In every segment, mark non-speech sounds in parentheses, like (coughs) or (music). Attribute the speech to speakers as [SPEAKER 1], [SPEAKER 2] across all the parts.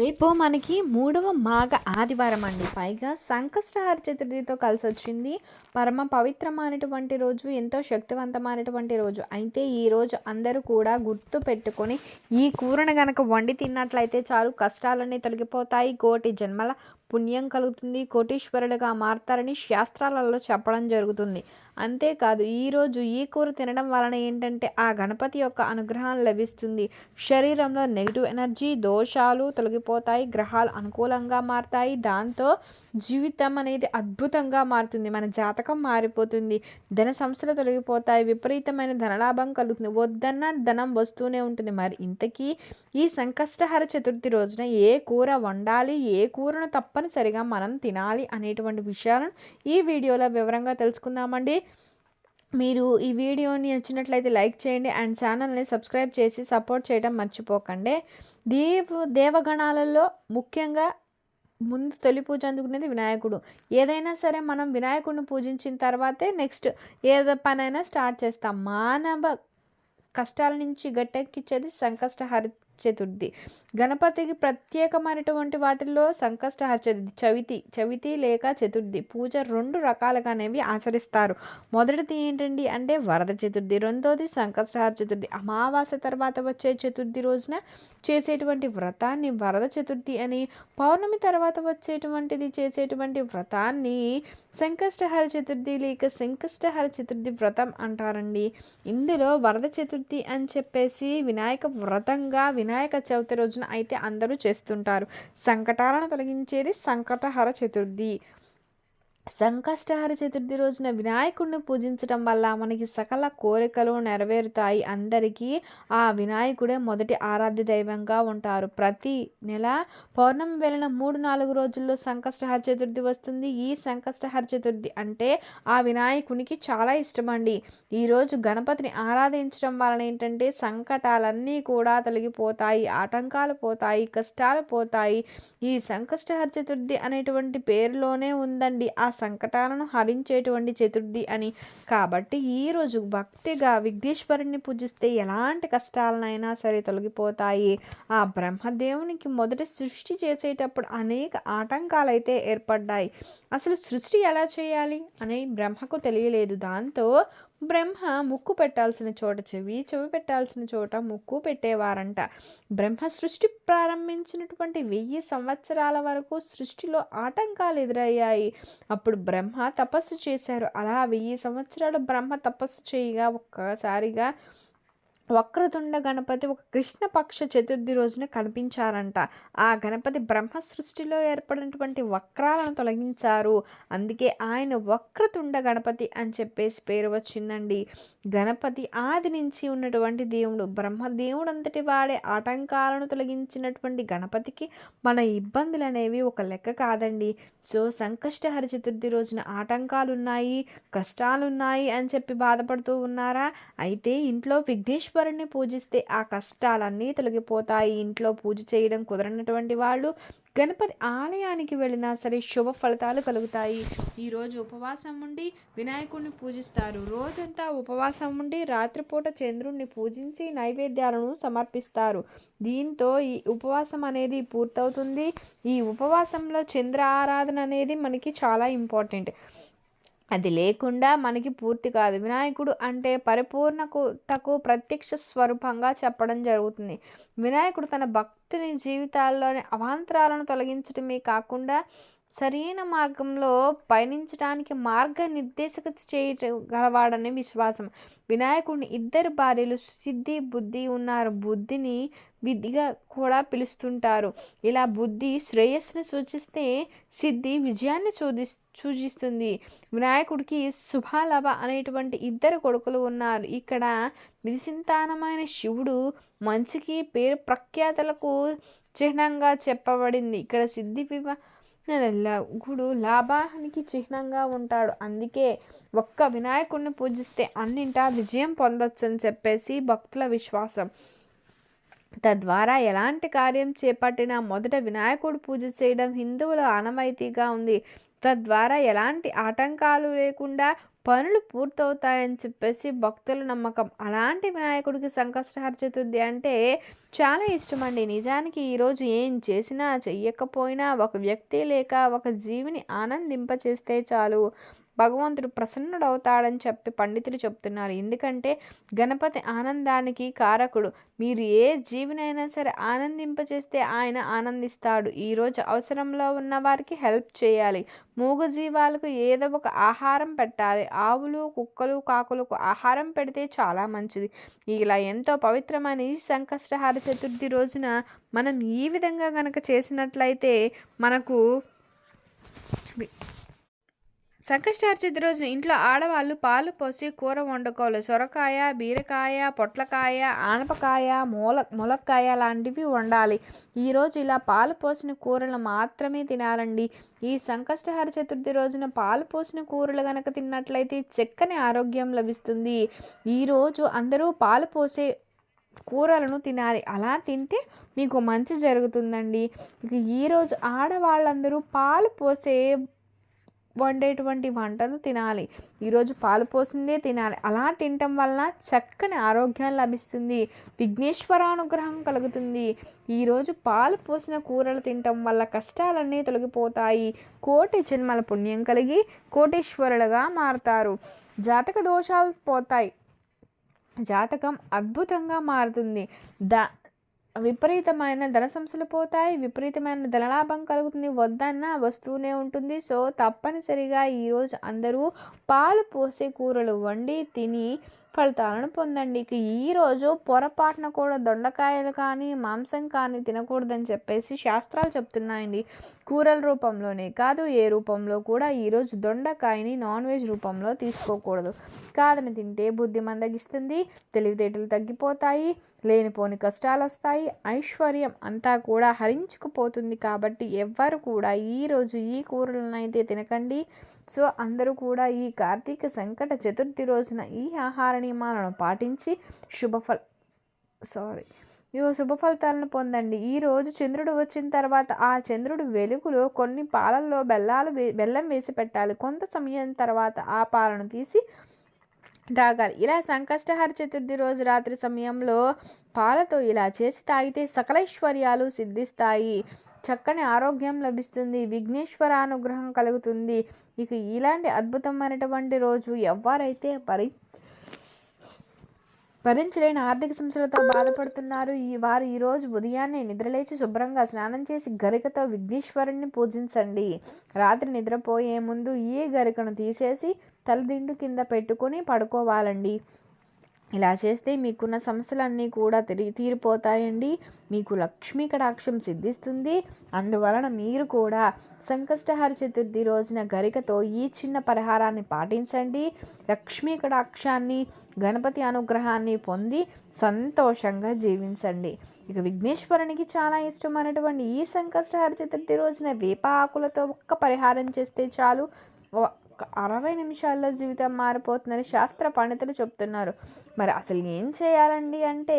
[SPEAKER 1] రేపు మనకి మూడవ మాఘ ఆదివారం అండి. పైగా సంకష్టహార చతుర్థితో కలిసి వచ్చింది పరమ పవిత్రమైనటువంటి రోజు ఎంతో శక్తివంతమైనటువంటి రోజు. అయితే ఈ రోజు అందరూ కూడా గుర్తు పెట్టుకొని ఈ కూరను గనక వండి తిన్నట్లయితే చాలు కష్టాలన్నీ తొలగిపోతాయి. కోటి జన్మల పుణ్యం కలుగుతుంది. కోటీశ్వరులుగా మారతారని శాస్త్రాలలో చెప్పడం జరుగుతుంది. అంతేకాదు ఈరోజు ఈ కూర తినడం వలన ఏంటంటే ఆ గణపతి యొక్క అనుగ్రహం లభిస్తుంది. శరీరంలో నెగిటివ్ ఎనర్జీ దోషాలు తొలగిపోతాయి గ్రహాలు అనుకూలంగా మారతాయి. దాంతో జీవితం అనేది అద్భుతంగా మారుతుంది. మన జాతకం మారిపోతుంది. ధన సంస్థలు తొలగిపోతాయి. విపరీతమైన ధనలాభం కలుగుతుంది. వద్దన్న ధనం వస్తూనే ఉంటుంది. మరి ఇంతకీ ఈ సంకష్టహర చతుర్థి రోజున ఏ కూర వండాలి? ఏ కూరను తప్పనిసరిగా మనం తినాలి అనేటువంటి విషయాలను ఈ వీడియోలో వివరంగా తెలుసుకుందామండి. మీరు ఈ వీడియోని నచ్చినట్లయితే లైక్ చేయండి అండ్ ఛానల్ని సబ్స్క్రైబ్ చేసి సపోర్ట్ చేయడం మర్చిపోకండి. దేవ దేవగణాలలో ముఖ్యంగా ముందు తొలి పూజ అందుకునేది వినాయకుడు. ఏదైనా సరే మనం వినాయకుడిని పూజించిన తర్వాతే నెక్స్ట్ ఏదో పనైనా స్టార్ట్ చేస్తాం. మానవ కష్టాల నుంచి గట్టెక్కిచ్చేది సంకష్టహరి చతుర్థి గణపతికి ప్రత్యేకమైనటువంటి వాటిల్లో సంకష్టహర చతుర్థి చవితి చవితి లేక చతుర్థి. పూజ రెండు రకాలుగా అనేవి ఆచరిస్తారు. మొదటిది ఏంటండి అంటే వరద చతుర్థి. రెండోది సంకష్టహర చతుర్థి అమావాస్య తర్వాత వచ్చే చతుర్థి రోజున చేసేటువంటి వ్రతాన్ని వరద చతుర్థి అని పౌర్ణమి తర్వాత వచ్చేటువంటిది చేసేటువంటి వ్రతాన్ని సంకష్టహర చతుర్థి లేక సంకష్టహర చతుర్థి వ్రతం అంటారండి. ఇందులో వరద చతుర్థి అని చెప్పేసి వినాయక వ్రతంగా వినాయక వినాయక చవితి రోజున అయితే అందరూ చేస్తుంటారు. సంకటాలను తొలగించేది సంకటహర చతుర్థి. సంకష్టహార చతుర్థి రోజున వినాయకుడిని పూజించడం వల్ల మనకి సకల కోరికలు నెరవేరుతాయి. అందరికీ ఆ వినాయకుడే మొదటి ఆరాధ్య దైవంగా ఉంటారు. ప్రతి నెల పౌర్ణమి వెళ్ళిన మూడు నాలుగు రోజుల్లో సంకష్టహార చతుర్థి వస్తుంది. ఈ సంకష్టహార చతుర్థి అంటే ఆ వినాయకునికి చాలా ఇష్టమండి. ఈరోజు గణపతిని ఆరాధించడం వలన ఏంటంటే సంకటాలన్నీ కూడా తొలగిపోతాయి ఆటంకాలు పోతాయి కష్టాలు పోతాయి. ఈ సంకష్టహార చతుర్థి అనేటువంటి పేరులోనే ఉందండి. ఆ సంకటాలను హరించేటువంటి చతుర్థి అని. కాబట్టి ఈరోజు భక్తిగా విఘ్నేశ్వరుణ్ణి పూజిస్తే ఎలాంటి కష్టాలనైనా సరే తొలగిపోతాయి. ఆ బ్రహ్మదేవునికి మొదటి సృష్టి చేసేటప్పుడు అనేక ఆటంకాలు అయితే ఏర్పడ్డాయి. అసలు సృష్టి ఎలా చేయాలి? అని బ్రహ్మకు తెలియలేదు. దాంతో బ్రహ్మ ముక్కు పెట్టాల్సిన చోట చెవి చెవి పెట్టాల్సిన చోట ముక్కు పెట్టేవారంట. బ్రహ్మ సృష్టి ప్రారంభించినటువంటి వెయ్యి సంవత్సరాల వరకు సృష్టిలో ఆటంకాలు ఎదురయ్యాయి. అప్పుడు బ్రహ్మ తపస్సు చేశారు. అలా వెయ్యి సంవత్సరాలు బ్రహ్మ తపస్సు చేయగా ఒక్కసారిగా వక్రతుండ గణపతి ఒక కృష్ణపక్ష చతుర్థి రోజున కనిపించారంట. ఆ గణపతి బ్రహ్మ సృష్టిలో ఏర్పడినటువంటి వక్రాలను తొలగించారు. అందుకే ఆయన వక్రతుండ గణపతి అని చెప్పేసి పేరు వచ్చిందండి. గణపతి ఆది నుంచి ఉన్నటువంటి దేవుడు బ్రహ్మదేవుడు అంతటి వాడే ఆటంకాలను తొలగించినటువంటి గణపతికి మన ఇబ్బందులు అనేవి ఒక లెక్క కాదండి. సో సంకష్టహర చతుర్థి రోజున ఆటంకాలు ఉన్నాయి కష్టాలు ఉన్నాయి అని చెప్పి బాధపడుతూ ఉన్నారా? అయితే ఇంట్లో విఘ్నేశ్వర ఈశ్వరుణ్ణి పూజిస్తే ఆ కష్టాలన్నీ తొలగిపోతాయి. ఇంట్లో పూజ చేయడం కుదరనటువంటి వాళ్ళు గణపతి ఆలయానికి వెళ్ళినా సరే శుభ ఫలితాలు కలుగుతాయి. ఈరోజు ఉపవాసం ఉండి వినాయకుడిని పూజిస్తారు. రోజంతా ఉపవాసం ఉండి రాత్రిపూట చంద్రుణ్ణి పూజించి నైవేద్యాలను సమర్పిస్తారు. దీంతో ఈ ఉపవాసం అనేది పూర్తవుతుంది. ఈ ఉపవాసంలో చంద్ర ఆరాధన అనేది మనకి చాలా ఇంపార్టెంట్. అది లేకుండా మనకి పూర్తి కాదు. వినాయకుడు అంటే పరిపూర్ణకు తకు ప్రత్యక్ష స్వరూపంగా చెప్పడం జరుగుతుంది. వినాయకుడు తన భక్తుని జీవితాల్లోని అవాంతరాలను తొలగించడమే కాకుండా సరైన మార్గంలో పయనించడానికి మార్గ నిర్దేశక చేయగలవాడని విశ్వాసం. వినాయకుడిని ఇద్దరు భార్యలు సిద్ధి బుద్ధి ఉన్నారు. బుద్ధిని విధిగా కూడా పిలుస్తుంటారు. ఇలా బుద్ధి శ్రేయస్సుని సూచిస్తే సిద్ధి విజయాన్ని సూచి సూచిస్తుంది. వినాయకుడికి శుభాలభ అనేటువంటి ఇద్దరు కొడుకులు ఉన్నారు. ఇక్కడ విధిసింతానమైన శివుడు మంచికి పేరు ప్రఖ్యాతలకు చిహ్నంగా చెప్పబడింది. ఇక్కడ సిద్ధి వివా గుడు లాభానికి చిహ్నంగా ఉంటాడు. అందుకే ఒక్క వినాయకుడిని పూజిస్తే అన్నింటా విజయం పొందొచ్చు అని చెప్పేసి భక్తుల విశ్వాసం. తద్వారా ఎలాంటి కార్యం చేపట్టినా మొదట వినాయకుడు పూజ చేయడం హిందువుల ఆనవాయితీగా ఉంది. తద్వారా ఎలాంటి ఆటంకాలు లేకుండా పనులు పూర్తవుతాయని చెప్పేసి భక్తుల నమ్మకం. అలాంటి వినాయకుడికి సంకష్టహర చతుర్థి అంటే చాలా ఇష్టమండి. నిజానికి ఈరోజు ఏం చేసినా చెయ్యకపోయినా ఒక వ్యక్తి లేక ఒక జీవిని ఆనందింపచేస్తే చాలు. భగవంతుడు ప్రసన్నుడవుతాడని చెప్పి పండితులు చెప్తున్నారు. ఎందుకంటే గణపతి ఆనందానికి కారకుడు. మీరు ఏ జీవినైనా సరే ఆనందింపచేస్తే ఆయన ఆనందిస్తాడు. ఈరోజు అవసరంలో ఉన్న వారికి హెల్ప్ చేయాలి. మూగ జీవాలకు ఏదో ఒక ఆహారం పెట్టాలి. ఆవులు కుక్కలు కాకులకు ఆహారం పెడితే చాలా మంచిది. ఇలా ఎంతో పవిత్రమైన ఈ సంకష్టహార చతుర్థి రోజున మనం ఈ విధంగా కనుక చేసినట్లయితే మనకు సంకష్టార్చిత రోజున ఇంట్లో ఆడవాళ్ళు పాలు పోసి కూర వండుకోవాలి. సొరకాయ బీరకాయ పొట్లకాయ ఆనపకాయ మూల ములక్కాయ లాంటివి వండాలి. ఈరోజు ఇలా పాలు పోసిన కూరలు మాత్రమే తినాలండి. ఈ సంకష్టహార చతుర్థి రోజున పాలు పోసిన కూరలు కనుక తిన్నట్లయితే చక్కని ఆరోగ్యం లభిస్తుంది. ఈరోజు అందరూ పాలు పోసే కూరలను తినాలి. అలా తింటే మీకు మంచి జరుగుతుందండి. ఇక ఈరోజు ఆడవాళ్ళందరూ పాలు పోసే వండేటువంటి వంటను తినాలి. ఈరోజు పాలు పోసిందే తినాలి. అలా తినటం వలన చక్కని ఆరోగ్యం లభిస్తుంది. విఘ్నేశ్వరానుగ్రహం కలుగుతుంది. ఈరోజు పాలు పోసిన కూరలు తినటం వల్ల కష్టాలన్నీ తొలగిపోతాయి. కోటి జన్మల పుణ్యం కలిగి కోటేశ్వరులుగా మారుతారు. జాతక దోషాలు పోతాయి. జాతకం అద్భుతంగా మారుతుంది. దా విపరీతమైన ధన సంస్థలు పోతాయి. విపరీతమైన ధనలాభం కలుగుతుంది. వద్దన్న వస్తూనే ఉంటుంది. సో తప్పనిసరిగా ఈరోజు అందరూ పాలు పోసే కూరలు వండి తిని ఫలితాలను పొందండి. ఇక ఈరోజు పొరపాటున కూడా దొండకాయలు కానీ మాంసం కానీ తినకూడదని చెప్పేసి శాస్త్రాలు చెప్తున్నాయండి. కూరల రూపంలోనే కాదు ఏ రూపంలో కూడా ఈరోజు దొండకాయని నాన్ వెజ్ రూపంలో తీసుకోకూడదు. కాదని తింటే బుద్ధి మందగిస్తుంది తెలివితేటలు తగ్గిపోతాయి లేనిపోని కష్టాలు వస్తాయి ఐశ్వర్యం అంతా కూడా హరించుకుపోతుంది కాబట్టి ఎవ్వరు కూడా ఈరోజు ఈ కూరలను అయితే తినకండి. సో అందరూ కూడా ఈ కార్తీక సంకట చతుర్థి రోజున ఈ ఆహారం నియమాలను పాటించి శుభఫల సారీ ఇవో శుభ ఫలితాలను పొందండి. ఈరోజు చంద్రుడు వచ్చిన తర్వాత ఆ చంద్రుడు వెలుగులో కొన్ని పాలల్లో బెల్లాలు వే బెల్లం వేసి పెట్టాలి. కొంత సమయం తర్వాత ఆ పాలను తీసి తాగాలి. ఇలా సంకష్టహర చతుర్థి రోజు రాత్రి సమయంలో పాలతో ఇలా చేసి తాగితే సకలైశ్వర్యాలు సిద్ధిస్తాయి. చక్కని ఆరోగ్యం లభిస్తుంది. విఘ్నేశ్వర అనుగ్రహం కలుగుతుంది. ఇక ఇలాంటి అద్భుతమైనటువంటి రోజు ఎవరైతే పరి భరించలేని ఆర్థిక సమస్యలతో బాధపడుతున్నారు. ఈ వారు ఈరోజు ఉదయాన్నే నిద్రలేచి శుభ్రంగా స్నానం చేసి గరికతో విఘ్నేశ్వరుణ్ణి పూజించండి. రాత్రి నిద్రపోయే ముందు ఈ గరికను తీసేసి తలదిండు కింద పెట్టుకొని పడుకోవాలండి. ఇలా చేస్తే మీకున్న సమస్యలన్నీ కూడా తిరిగి తీరిపోతాయండి. మీకు లక్ష్మీ కటాక్షం సిద్ధిస్తుంది. అందువలన మీరు కూడా సంకష్టహార చతుర్థి రోజున గరికతో ఈ చిన్న పరిహారాన్ని పాటించండి. లక్ష్మీ కటాక్షాన్ని గణపతి అనుగ్రహాన్ని పొంది సంతోషంగా జీవించండి. ఇక విఘ్నేశ్వరునికి చాలా ఇష్టమైనటువంటి ఈ సంకష్టహార చతుర్థి రోజున వేప ఆకులతో ఒక్క పరిహారం చేస్తే చాలు. ఒక అరవై నిమిషాల్లో జీవితం మారిపోతుందని శాస్త్ర పండితులు చెప్తున్నారు. మరి అసలు ఏం చేయాలండి అంటే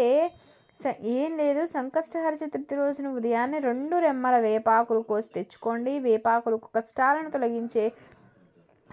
[SPEAKER 1] ఏం లేదు. సంకష్టహర చతుర్థి రోజున ఉదయాన్నే రెండు రెమ్మల వేపాకులు కోసి తెచ్చుకోండి. వేపాకులు కష్టాలను తొలగించే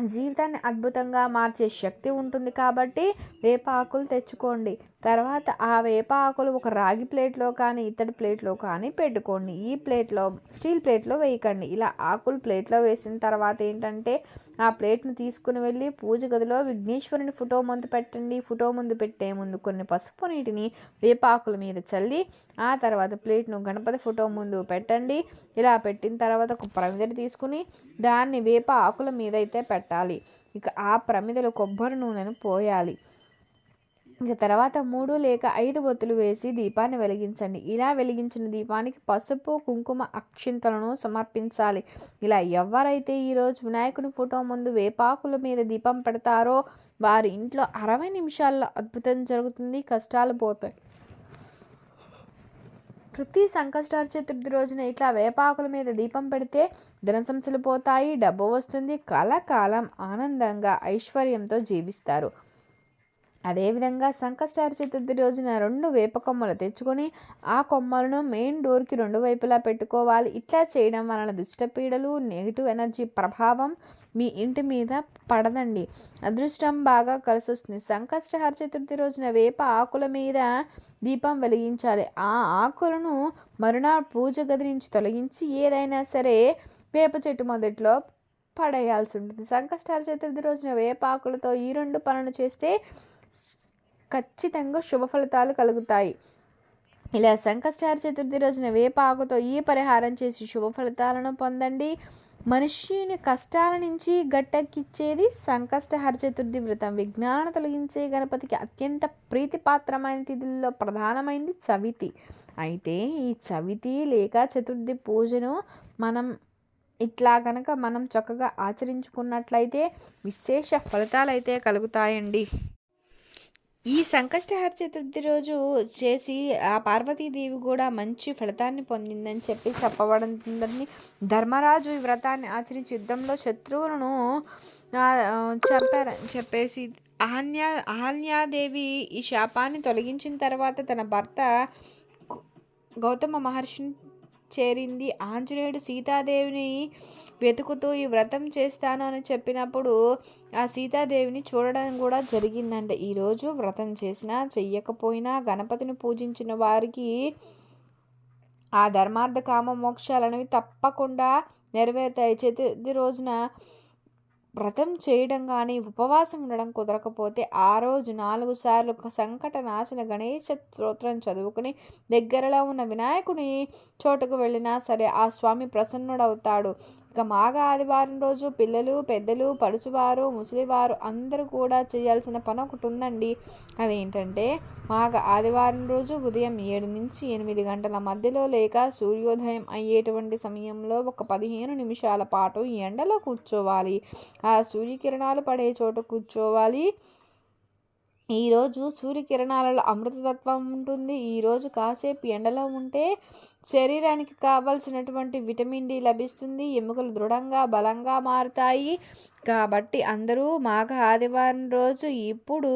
[SPEAKER 1] జీవితాన్ని అద్భుతంగా మార్చే శక్తి ఉంటుంది కాబట్టి వేపాకులు తెచ్చుకోండి. తర్వాత ఆ వేప ఆకులు ఒక రాగి ప్లేట్లో కానీ ఇత్తడి ప్లేట్లో కానీ పెట్టుకోండి. ఈ ప్లేట్లో స్టీల్ ప్లేట్లో వేయకండి. ఇలా ఆకులు ప్లేట్లో వేసిన తర్వాత ఏంటంటే ఆ ప్లేట్ను తీసుకుని వెళ్ళి పూజ గదిలో విఘ్నేశ్వరుని ఫోటో ముందు పెట్టండి. ఫోటో ముందు పెట్టే ముందు కొన్ని పసుపు నీటిని వేపాకుల మీద చల్లి ఆ తర్వాత ప్లేట్ను గణపతి ఫోటో ముందు పెట్టండి. ఇలా పెట్టిన తర్వాత ఒక ప్రమిదడి తీసుకుని దాన్ని వేప ఆకుల మీద అయితే పెట్టాలి. ఇక ఆ ప్రమిదలు కొబ్బరి నూనెను పోయాలి. ఇక తర్వాత మూడు లేక ఐదు బొత్తులు వేసి దీపాన్ని వెలిగించండి. ఇలా వెలిగించిన దీపానికి పసుపు కుంకుమ అక్షింతలను సమర్పించాలి. ఇలా ఎవరైతే ఈరోజు వినాయకుని ఫోటో ముందు వేపాకుల మీద దీపం పెడతారో వారి ఇంట్లో అరవై నిమిషాల్లో అద్భుతం జరుగుతుంది కష్టాలు పోతాయి. ప్రతి సంకష్టార చతుర్థి రోజున ఇట్లా వేపాకుల మీద దీపం పెడితే ధన పోతాయి డబ్బు వస్తుంది కలకాలం ఆనందంగా ఐశ్వర్యంతో జీవిస్తారు. అదేవిధంగా సంకష్టార చతుర్థి రోజున రెండు వేప కొమ్మలు తెచ్చుకొని ఆ కొమ్మలను మెయిన్ డోర్కి రెండు వైపులా పెట్టుకోవాలి. ఇట్లా చేయడం వలన దుష్టపీడలు నెగిటివ్ ఎనర్జీ ప్రభావం మీ ఇంటి మీద పడదండి. అదృష్టం బాగా కలిసి వస్తుంది సంకష్టహార చతుర్థి రోజున వేప ఆకుల మీద దీపం వెలిగించాలి. ఆ ఆకులను మరునాడు పూజ గది నుంచి తొలగించి ఏదైనా సరే వేప చెట్టు మొదట్లో పడేయాల్సి ఉంటుంది. సంకష్టార చతుర్థి రోజున వేపాకులతో ఈ రెండు పనులు చేస్తే ఖచ్చితంగా శుభ ఫలితాలు కలుగుతాయి. ఇలా సంకష్టార చతుర్థి రోజున వేప ఆకుతో ఈ పరిహారం చేసి శుభ ఫలితాలను పొందండి. మనిషిని కష్టాల నుంచి గట్టెక్కిచ్చేది సంకష్టహర చతుర్థి వ్రతం. విజ్ఞానం తొలగించే గణపతికి అత్యంత ప్రీతిపాత్రమైన తిథుల్లో ప్రధానమైనది చవితి. అయితే ఈ చవితి లేక చతుర్థి పూజను మనం ఇట్లా కనుక మనం చక్కగా ఆచరించుకున్నట్లయితే విశేష ఫలితాలు అయితే కలుగుతాయండి. ఈ సంకష్టహర చతుర్థి రోజు చేసి ఆ పార్వతీదేవి కూడా మంచి ఫలితాన్ని పొందిందని చెప్పి చెప్పబడుతుందని ధర్మరాజు ఈ వ్రతాన్ని ఆచరించి యుద్ధంలో శత్రువులను చంపారని చెప్పేసి అహన్య అహల్యాదేవి ఈ శాపాన్ని తొలగించిన తర్వాత తన భర్త గౌతమ మహర్షిని చేరింది. ఆంజనేయుడు సీతాదేవిని వెతుకుతూ ఈ వ్రతం చేస్తాను అని చెప్పినప్పుడు ఆ సీతాదేవిని చూడడం కూడా జరిగిందంట. ఈరోజు వ్రతం చేసినా చెయ్యకపోయినా గణపతిని పూజించిన వారికి ఆ ధర్మార్థ కామ మోక్షాలు అనేవి తప్పకుండా నెరవేరుతాయి. చతుర్థి రోజున వ్రతం చేయడం కానీ ఉపవాసం ఉండడం కుదరకపోతే ఆ రోజు నాలుగు సార్లు సంకట నాశన గణేష స్తోత్రం చదువుకుని దగ్గరలో ఉన్న వినాయకుని చోటుకు వెళ్ళినా సరే ఆ స్వామి ప్రసన్నుడవుతాడు. ఇక మాఘ ఆదివారం రోజు పిల్లలు పెద్దలు పడుచువారు ముసలివారు అందరూ కూడా చేయాల్సిన పని ఒకటి ఉందండి. అదేంటంటే మాఘ ఆదివారం రోజు ఉదయం ఏడు నుంచి ఎనిమిది గంటల మధ్యలో లేక సూర్యోదయం అయ్యేటువంటి సమయంలో ఒక పదిహేను నిమిషాల పాటు ఎండలో కూర్చోవాలి. ఆ సూర్యకిరణాలు పడే చోట కూర్చోవాలి. ఈరోజు సూర్యకిరణాలలో అమృతతత్వం ఉంటుంది. ఈరోజు కాసేపు ఎండలో ఉంటే శరీరానికి కావలసినటువంటి విటమిన్ డి లభిస్తుంది. ఎముకలు దృఢంగా బలంగా మారుతాయి. కాబట్టి అందరూ మాఘ ఆదివారం రోజు ఇప్పుడు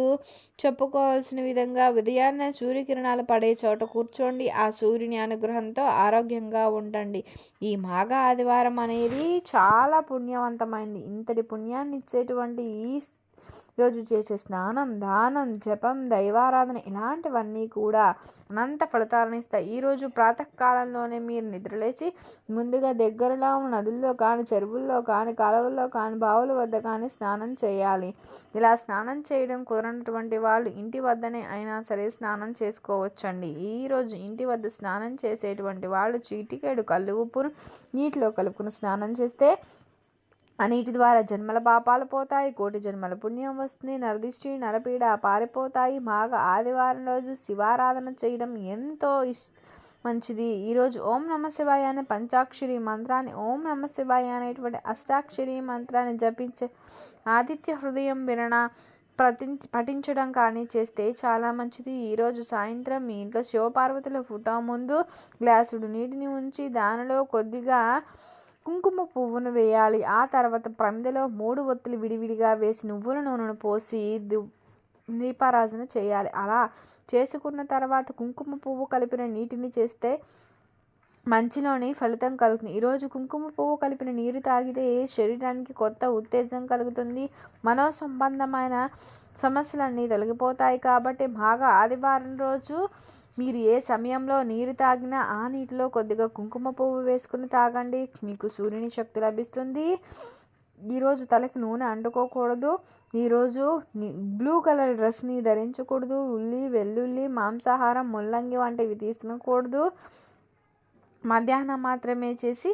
[SPEAKER 1] చెప్పుకోవాల్సిన విధంగా ఉదయాన్నే సూర్యకిరణాలు పడే చోట కూర్చోండి. ఆ సూర్యుని అనుగ్రహంతో ఆరోగ్యంగా ఉండండి. ఈ మాఘ ఆదివారం అనేది చాలా పుణ్యవంతమైంది. ఇంతటి పుణ్యాన్ని ఇచ్చేటువంటి ఈ రోజు చేసే స్నానం దానం జపం దైవారాధన ఇలాంటివన్నీ కూడా అనంత ఫలితాలను ఇస్తాయి. ఈరోజు ప్రాతకాలంలోనే మీరు నిద్రలేచి ముందుగా దగ్గరలో ఉన్న నదుల్లో కానీ చెరువుల్లో కానీ కాలువల్లో కానీ బావుల వద్ద కానీ స్నానం చేయాలి. ఇలా స్నానం చేయడం కుదరనటువంటి వాళ్ళు ఇంటి వద్దనే అయినా సరే స్నానం చేసుకోవచ్చండి. ఈరోజు ఇంటి వద్ద స్నానం చేసేటువంటి వాళ్ళు చీటికేడు కళ్ళు ఉప్పును నీటిలో కలుపుకుని స్నానం చేస్తే నీటి ద్వారా జన్మల పాపాలు పోతాయి కోటి జన్మల పుణ్యం వస్తుంది నరదిష్టి నరపీడ పారిపోతాయి. మాఘ ఆదివారం రోజు శివారాధన చేయడం ఎంతో ఇష్ మంచిది. ఈరోజు ఓం నమ శివాయ అనే పంచాక్షరి మంత్రాన్ని ఓం నమ శివాయ అనేటువంటి అష్టాక్షరి మంత్రాన్ని జపించే ఆదిత్య హృదయం విరణ ప్రతి పఠించడం కానీ చేస్తే చాలా మంచిది. ఈరోజు సాయంత్రం మీ ఇంట్లో శివపార్వతుల ఫోటో ముందు గ్లాసుడు నీటిని ఉంచి దానిలో కొద్దిగా కుంకుమ పువ్వును వేయాలి. ఆ తర్వాత ప్రమిదలో మూడు ఒత్తులు విడివిడిగా వేసి నువ్వుల నూనెను పోసి దీపారాజన చేయాలి. అలా చేసుకున్న తర్వాత కుంకుమ పువ్వు కలిపిన నీటిని చేస్తే మంచిలోని ఫలితం కలుగుతుంది. ఈరోజు కుంకుమ పువ్వు కలిపిన నీరు తాగితే శరీరానికి కొత్త ఉత్తేజం కలుగుతుంది? మనో సంబంధమైన సమస్యలన్నీ తొలగిపోతాయి కాబట్టి బాగా ఆదివారం రోజు మీరు ఏ సమయంలో నీరు తాగినా ఆ నీటిలో కొద్దిగా కుంకుమ పువ్వు వేసుకుని తాగండి. మీకు సూర్యుని శక్తి లభిస్తుంది. ఈరోజు తలకి నూనె అంటుకోకూడదు. ఈరోజు బ్లూ కలర్ డ్రెస్ని ధరించకూడదు. ఉల్లి వెల్లుల్లి మాంసాహారం ముల్లంగి వంటివి తీసుకోకూడదు. మధ్యాహ్నం మాత్రమే చేసి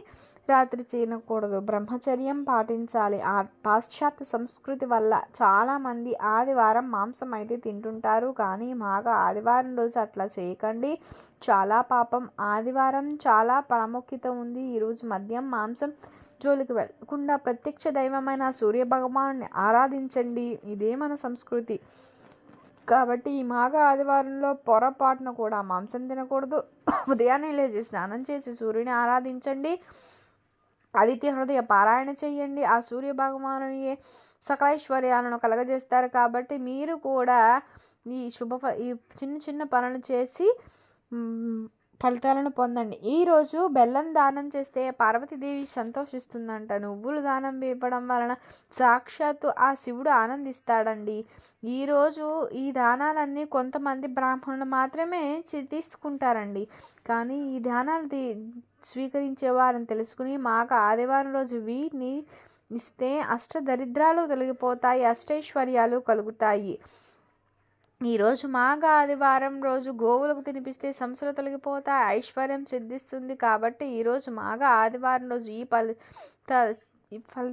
[SPEAKER 1] రాత్రి చేయకూడదు బ్రహ్మచర్యం పాటించాలి. ఆ పాశ్చాత్య సంస్కృతి వల్ల చాలామంది ఆదివారం మాంసం అయితే తింటుంటారు. కానీ మాగా ఆదివారం రోజు అట్లా చేయకండి. చాలా పాపం. ఆదివారం చాలా ప్రాముఖ్యత ఉంది. ఈరోజు మద్యం మాంసం జోలికి వెళ్ళకుండా ప్రత్యక్ష దైవమైన సూర్య భగవాను ఆరాధించండి. ఇదే మన సంస్కృతి. కాబట్టి ఈ మాఘ ఆదివారంలో పొరపాటున కూడా మాంసం తినకూడదు. (coughs) ఉదయాన్నే లేచి స్నానం చేసి సూర్యుని ఆరాధించండి. ఆదిత్య హృదయ పారాయణ చేయండి. ఆ సూర్య భగవానుని సకలైశ్వర్యాలను కలగజేస్తారు కాబట్టి మీరు కూడా ఈ శుభ ఫ- ఈ చిన్న చిన్న పనులు చేసి ఫలితాలను పొందండి. ఈరోజు బెల్లం దానం చేస్తే పార్వతీదేవి సంతోషిస్తుందంట. నువ్వులు దానం ఇవ్వడం వలన సాక్షాత్తు ఆ శివుడు ఆనందిస్తాడండి. ఈరోజు ఈ దానాలన్నీ కొంతమంది బ్రాహ్మణులు మాత్రమే తీసుకుంటారండి. కానీ ఈ దానాలు తీ స్వీకరించే వారిని తెలుసుకుని మాకు ఆదివారం రోజు వీటిని ఇస్తే అష్ట దరిద్రాలు తొలగిపోతాయి అష్టైశ్వర్యాలు కలుగుతాయి. ఈరోజు మాఘ ఆదివారం రోజు గోవులకు తినిపిస్తే సమస్యలు తొలగిపోతాయి ఐశ్వర్యం సిద్ధిస్తుంది కాబట్టి ఈరోజు మాఘ ఆదివారం రోజు ఈ ఫలిత ఈ ఫల్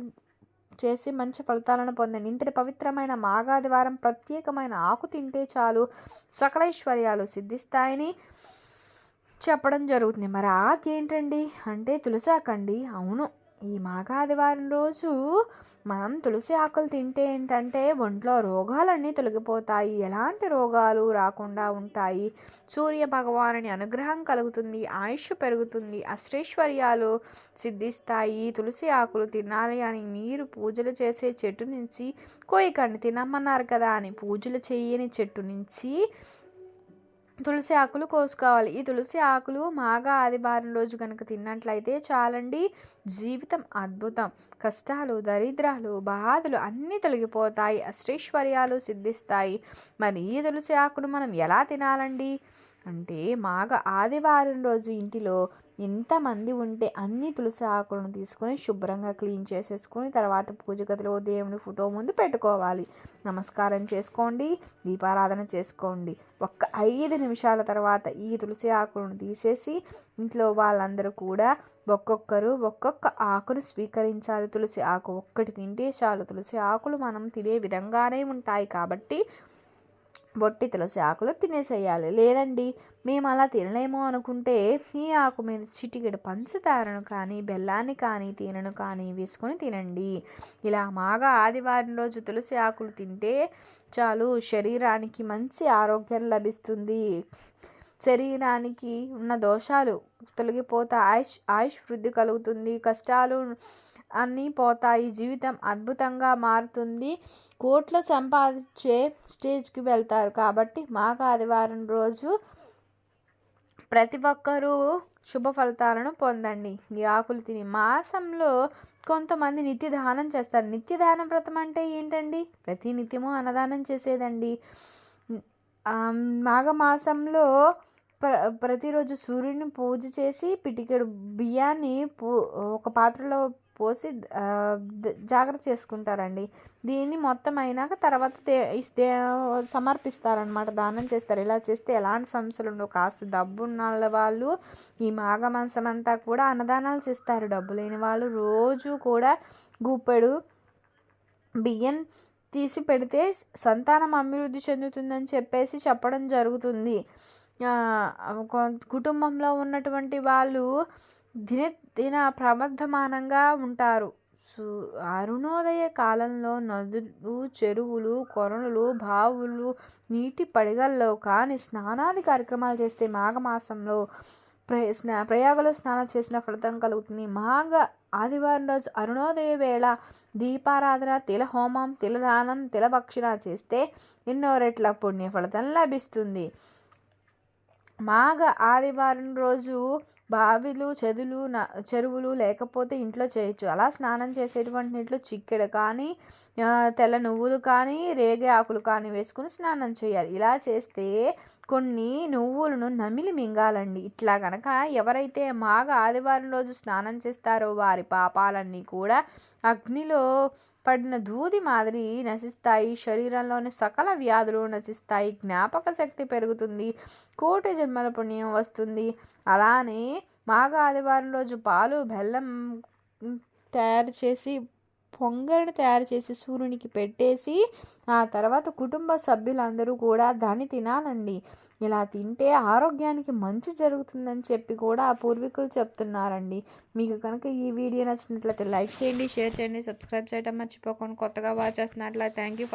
[SPEAKER 1] చేసి మంచి ఫలితాలను పొందండి ఇంతటి పవిత్రమైన మాఘాదివారం ప్రత్యేకమైన ఆకు తింటే చాలు సకలైశ్వర్యాలు సిద్ధిస్తాయని చెప్పడం జరుగుతుంది. మరి ఆకేంటండి? అంటే తులసాకండి. అవును ఈ మాఘాదివారం రోజు మనం తులసి ఆకులు తింటే ఏంటంటే ఒంట్లో రోగాలన్నీ తొలగిపోతాయి. ఎలాంటి రోగాలు రాకుండా ఉంటాయి. సూర్య భగవానుని అనుగ్రహం కలుగుతుంది. ఆయుష్ పెరుగుతుంది. అష్టైశ్వర్యాలు సిద్ధిస్తాయి. తులసి ఆకులు తినాలి అని మీరు పూజలు చేసే చెట్టు నుంచి కోయకండి తినమన్నారు కదా అని పూజలు చేయని చెట్టు నుంచి తులసి ఆకులు కోసుకోవాలి. ఈ తులసి ఆకులు మాగా ఆదివారం రోజు కనుక తిన్నట్లయితే చాలండి జీవితం అద్భుతం. కష్టాలు దరిద్రాలు బాధలు అన్నీ తొలగిపోతాయి అష్టైశ్వర్యాలు సిద్ధిస్తాయి. మరి ఈ తులసి ఆకును మనం ఎలా తినాలండి? అంటే మాగ ఆదివారం రోజు ఇంటిలో ఎంతమంది ఉంటే అన్ని తులసి ఆకులను తీసుకొని శుభ్రంగా క్లీన్ చేసేసుకొని తర్వాత పూజ గదిలో దేవుని ఫోటో ముందు పెట్టుకోవాలి. నమస్కారం చేసుకోండి దీపారాధన చేసుకోండి. ఒక్క ఐదు నిమిషాల తర్వాత ఈ తులసి ఆకులను తీసేసి ఇంట్లో వాళ్ళందరూ కూడా ఒక్కొక్కరు ఒక్కొక్క ఆకును స్వీకరించాలి. తులసి ఆకు ఒక్కటి తింటే చాలు. తులసి ఆకులు మనం తినే విధంగానే ఉంటాయి కాబట్టి బొట్టి తులసి ఆకులు తినేసేయాలి. లేదండి మేము అలా తినలేము అనుకుంటే ఈ ఆకు మీద చిటికెడు పంచదారను కానీ బెల్లాన్ని కానీ తేనెను కానీ వేసుకొని తినండి. ఇలా మాగా ఆదివారం రోజు తులసి ఆకులు తింటే చాలు శరీరానికి మంచి ఆరోగ్యం లభిస్తుంది. శరీరానికి ఉన్న దోషాలు తొలగిపోతా ఆయుష్ ఆయుష్ వృద్ధి కలుగుతుంది. కష్టాలు అన్నీ పోతాయి. జీవితం అద్భుతంగా మారుతుంది. కోట్లు సంపాదించే స్టేజ్కి వెళ్తారు. కాబట్టి మాఘ ఆదివారం రోజు ప్రతి ఒక్కరూ శుభ ఫలితాలను పొందండి. ఈ ఆకులు తిని మాసంలో కొంతమంది నిత్య దానం చేస్తారు. నిత్య దానం వ్రతం అంటే ఏంటండి? ప్రతి నిత్యము అన్నదానం చేసేదండి. మాఘమాసంలో ప్ర ప్రతిరోజు సూర్యుని పూజ చేసి పిటికెడు బియ్యాన్ని పూ ఒక పాత్రలో పోసి జాగ్రత్త చేసుకుంటారండి. దీన్ని మొత్తం అయినాక తర్వాత దే ఇస్తే సమర్పిస్తారనమాట దానం చేస్తారు. ఇలా చేస్తే ఎలాంటి సమస్యలు ఉండవు. కాస్త డబ్బు ఉన్న వాళ్ళు ఈ మాఘమాసం అంతా కూడా అన్నదానాలు చేస్తారు. డబ్బు లేని వాళ్ళు రోజు కూడా గుప్పెడు బియ్యం తీసి పెడితే సంతానం అభివృద్ధి చెందుతుందని చెప్పేసి చెప్పడం జరుగుతుంది. కొ- కుటుంబంలో ఉన్నటువంటి వాళ్ళు దినదిన ప్రవర్ధమానంగా ఉంటారు. సు అరుణోదయ కాలంలో నదులు చెరువులు కొరణులు బావులు నీటి పడగల్లో కానీ స్నానాది కార్యక్రమాలు చేస్తే మాఘమాసంలో ప్ర స్నా ప్రయాగలో స్నానం చేసిన ఫలితం కలుగుతుంది. మాఘ ఆదివారం రోజు అరుణోదయ వేళ దీపారాధన తిల హోమం తిలదానం తిలభక్షణ చేస్తే ఎన్నో రెట్ల పుణ్య ఫలితం లభిస్తుంది. మాఘ ఆదివారం రోజు బావిలు చెదులు న చెరువులు లేకపోతే ఇంట్లో చేయొచ్చు. అలా స్నానం చేసేటువంటి నీటిలో చిక్కెడు కానీ తెల్ల నువ్వులు కానీ రేగే ఆకులు కానీ వేసుకుని స్నానం చేయాలి. ఇలా చేస్తే కొన్ని నువ్వులను నమిలి మింగాలండి. ఇట్లా గనక ఎవరైతే మాఘ ఆదివారం రోజు స్నానం చేస్తారో వారి పాపాలన్నీ కూడా అగ్నిలో పడిన దూది మాదిరి నశిస్తాయి. శరీరంలోని సకల వ్యాధులు నశిస్తాయి. జ్ఞాపక శక్తి పెరుగుతుంది. కోటి జన్మల పుణ్యం వస్తుంది. అలానే మాఘ ఆదివారం రోజు పాలు బెల్లం తయారు చేసి పొంగల్ని తయారు చేసి సూర్యునికి పెట్టేసి ఆ తర్వాత కుటుంబ సభ్యులందరూ కూడా దాన్ని తినాలండి. ఇలా తింటే ఆరోగ్యానికి మంచి జరుగుతుందని చెప్పి కూడా ఆ పూర్వీకులు చెప్తున్నారండి. మీకు కనుక ఈ వీడియో నచ్చినట్లయితే లైక్ చేయండి షేర్ చేయండి సబ్స్క్రైబ్ చేయడం మర్చిపోకుండా కొత్తగా వాచ్ చేస్తున్నట్లయితే థ్యాంక్ యూ ఫర్